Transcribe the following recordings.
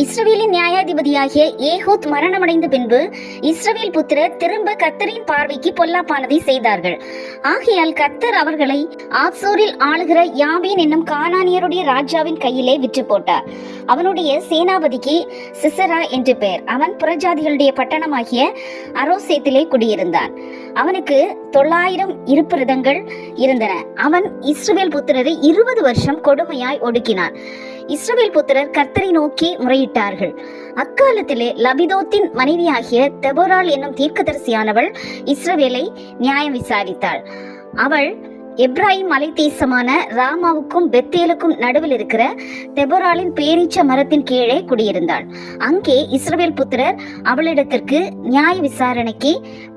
இஸ்ரவேலின் நியாயாதிபதியாகிய ஏஹூத் மரணமடைந்த பின்பு இஸ்ரவேல் புத்திரர் திரும்ப கத்தரின் பார்வைக்கு பொல்லாப்பானதை செய்தார்கள். ஆகையால் கத்தர் அவர்களை ஆப்சோரில் ஆளுகிற யாபீன் என்னும் கானானியருடைய ராஜாவின் கையிலே விற்று போட்டார். அவனுடைய சேனாபதிக்கு சிசரா என்று பெயர். அவன் புறஜாதிகளுடைய பட்டணமாகிய அரோசேத்திலே குடியிருந்தான். அவனுக்கு தொள்ளாயிரம் இருப்பிரதங்கள் இருந்தன. அவன் இஸ்ரவேல் புத்திரரை இருபது வருஷம் கொடுமையாய் ஒடுக்கினான். இஸ்ரவேல் புத்திரர் கர்த்தரை நோக்கி முறையிட்டார்கள். அக்காலத்திலே லபிதோத்தின் மனைவியாகிய தெபோரால் என்னும் தீர்க்கதரிசியானவள் இஸ்ரவேலை நியாயம் விசாரித்தாள். அவள் எப்ராஹிம் மலை தேசமான ராமாவுக்கும் பெத்தேலுக்கும் நடுவில் இருக்கிற தெபராலின் பேரீச்ச மரத்தின் கீழே குடியிருந்தாள். அங்கே இஸ்ரவேல் புத்திரர் அவளிடத்திற்கு நியாய விசாரணைக்கு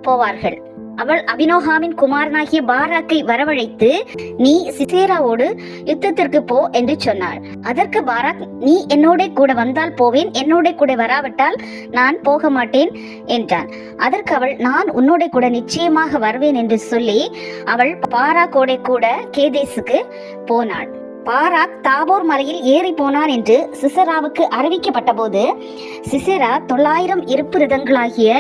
போவார்கள். அவள் அபினோகாமின் குமாரனாகிய பாராக்கை வரவழைத்து நீ சிசேராவோடு யுத்தத்திற்கு போ என்று சொன்னாள். அதற்கு பாராக் நீ என்னோட கூட வந்தால் போவேன் என்னோட கூட வராவிட்டால் நான் போக மாட்டேன் என்றான். அதற்கு அவள் நான் உன்னோட கூட நிச்சயமாக வருவேன் என்று சொல்லி அவள் பாராக்கோட கூட கேதேசுக்கு போனாள். பாராக் தாபோர் மலையில் ஏறி போனார் என்று சிசராவுக்கு அறிவிக்கப்பட்ட போது சிசரா தொள்ளாயிரம் இருப்பு ரதங்களாகிய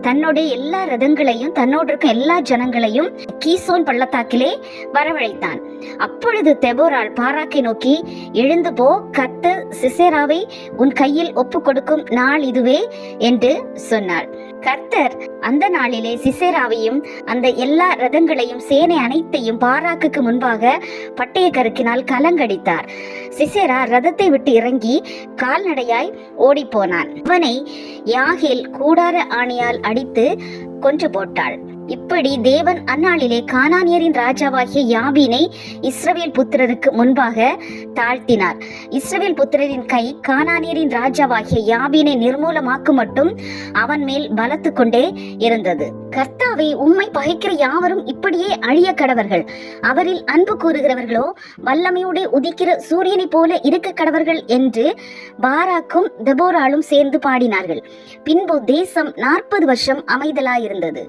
தன்னுடைய எல்லா ரதங்களையும் தன்னோடு இருக்க எல்லா ஜனங்களையும் கீசோன் பள்ளத்தாக்கிலே வரவழைத்தான். அப்பொழுது தெபோரால் பாராக்கை நோக்கி எழுந்து போ கத்து சிசேராவை உன் கையில் ஒப்பு கொடுக்கும் நாள் இதுவே என்று சொன்னாள் கர்த்தர் அந்த நாளிலே சிசேராவையும் அந்த எல்லா ரதங்களையும் சேனை அனைத்தையும் பாராக்குக்கு முன்பாக பட்டய கருக்கினால் கலங்கடித்தார். சிசேரா ரதத்தை விட்டு இறங்கி கால்நடையாய் ஓடிப்போனான். அவனை யாகில் கூடார ஆணியால் அடித்து கொன்று போட்டாள். இப்படி தேவன் அந்நாளிலே கானானியரின் ராஜாவாகிய யாபீனை இஸ்ரவேல் புத்திரருக்கு முன்பாக தாழ்த்தினார். இஸ்ரவேல் புத்திரரின் கை கானானியரின் ராஜாவாகிய யாபீனை நிர்மூலமாக்கும் மட்டும் அவன் மேல் பலத்து கொண்டே இருந்தது. கர்த்தாவை உம்மை பகைக்கிற யாவரும் இப்படியே அழிய கடவர்கள். அவரில் அன்பு கூறுகிறவர்களோ வல்லமையோடு உதிக்கிற சூரியனைப் போல இருக்க கடவர்கள் என்று பாராக்கும் தெபோராலும் சேர்ந்து பாடினார்கள். பின்பு தேசம் நாற்பது வருஷம் அமைதலாயிருந்தது.